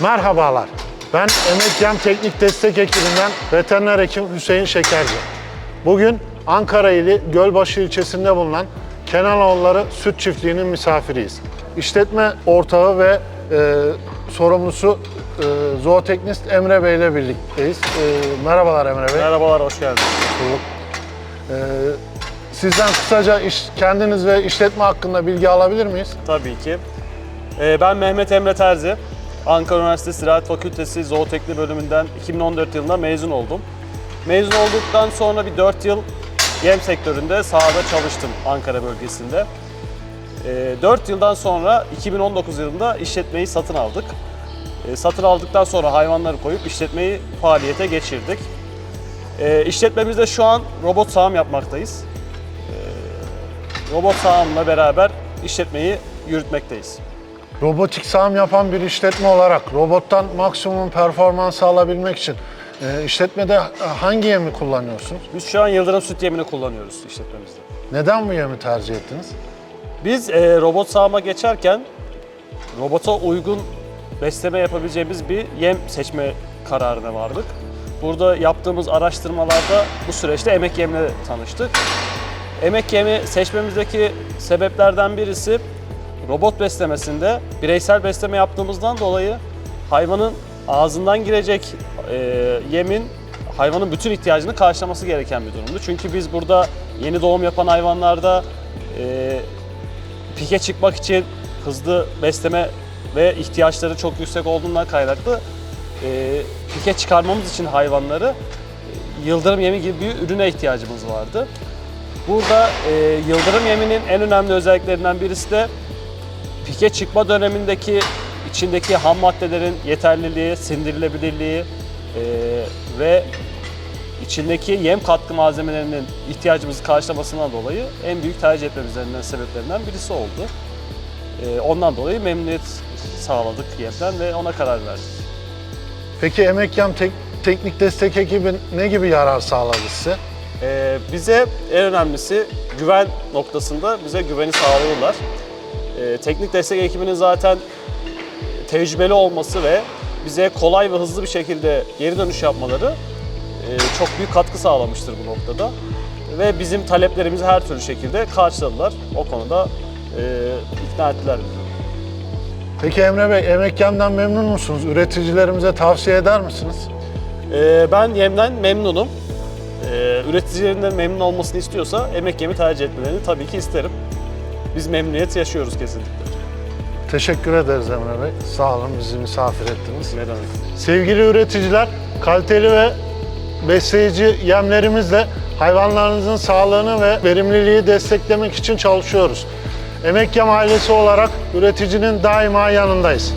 Merhabalar. Ben Emek Yem Teknik Destek ekibinden veteriner hekim Hüseyin Şekerci. Bugün Ankara ili Gölbaşı ilçesinde bulunan Kenanoğulları Süt Çiftliği'nin misafiriyiz. İşletme ortağı ve e, sorumlusu e, zooteknist Emre Bey ile birlikteyiz. E, merhabalar Emre Bey. Merhabalar, hoş geldiniz. E, sizden kısaca iş, kendiniz ve işletme hakkında bilgi alabilir miyiz? Tabii ki. Ee, ben Mehmet Emre Terzi. Ankara Üniversitesi Ziraat Fakültesi Zootekni bölümünden 2014 yılında mezun oldum. Mezun olduktan sonra bir 4 yıl yem sektöründe sahada çalıştım Ankara bölgesinde. 4 yıldan sonra 2019 yılında işletmeyi satın aldık. Ee, Satın aldıktan sonra hayvanları koyup işletmeyi faaliyete geçirdik. Ee, İşletmemizde şu an robot sağım yapmaktayız. Robot sağımla beraber işletmeyi yürütmekteyiz. Robotik sağım yapan bir işletme olarak robottan maksimum performans alabilmek için e, işletmede hangi yemi kullanıyorsunuz? Biz şu an Yıldırım süt yemini kullanıyoruz işletmemizde. Neden bu yemi tercih ettiniz? Biz e, robot sağıma geçerken robota uygun besleme yapabileceğimiz bir yem seçme kararına vardık. Burada yaptığımız araştırmalarda bu süreçte emek yemine tanıştık. Emek yemi seçmemizdeki sebeplerden birisi robot beslemesinde bireysel besleme yaptığımızdan dolayı hayvanın ağzından girecek e, yemin hayvanın bütün ihtiyacını karşılaması gereken bir durumdu. Çünkü biz burada yeni doğum yapan hayvanlarda e, pike çıkmak için hızlı besleme ve ihtiyaçları çok yüksek olduğundan kaynaklı e, pike çıkarmamız için hayvanları e, yıldırım yemi gibi bir ürüne ihtiyacımız vardı. Burada e, yıldırım yeminin en önemli özelliklerinden birisi de pike çıkma dönemindeki içindeki ham maddelerin yeterliliği, sindirilebilirliği e, ve içindeki yem katkı malzemelerinin ihtiyacımızı karşılamasından dolayı en büyük tercih etmemizden sebeplerinden birisi oldu. E, ondan dolayı memnuniyet sağladık yemden ve ona karar verdik. Peki Emek Yem Tek- Teknik Destek ekibi ne gibi yarar sağladı size? Ee, bize en önemlisi güven noktasında bize güveni sağlıyorlar. Ee, teknik destek ekibinin zaten tecrübeli olması ve bize kolay ve hızlı bir şekilde geri dönüş yapmaları e, çok büyük katkı sağlamıştır bu noktada. Ve bizim taleplerimizi her türlü şekilde karşıladılar. O konuda e, ikna ettiler bizi. Peki Emre Bey Emek Yem'den memnun musunuz? Üreticilerimize tavsiye eder misiniz? Ee, ben yemden memnunum. Ee, üreticilerin de memnun olmasını istiyorsa emek yemi tercih etmelerini tabii ki isterim. Biz memnuniyet yaşıyoruz kesinlikle. Teşekkür ederiz Emre Bey. Sağ olun bizi misafir ettiniz. Ne demek? Sevgili üreticiler, kaliteli ve besleyici yemlerimizle hayvanlarınızın sağlığını ve verimliliği desteklemek için çalışıyoruz. Emek Yem ailesi olarak üreticinin daima yanındayız.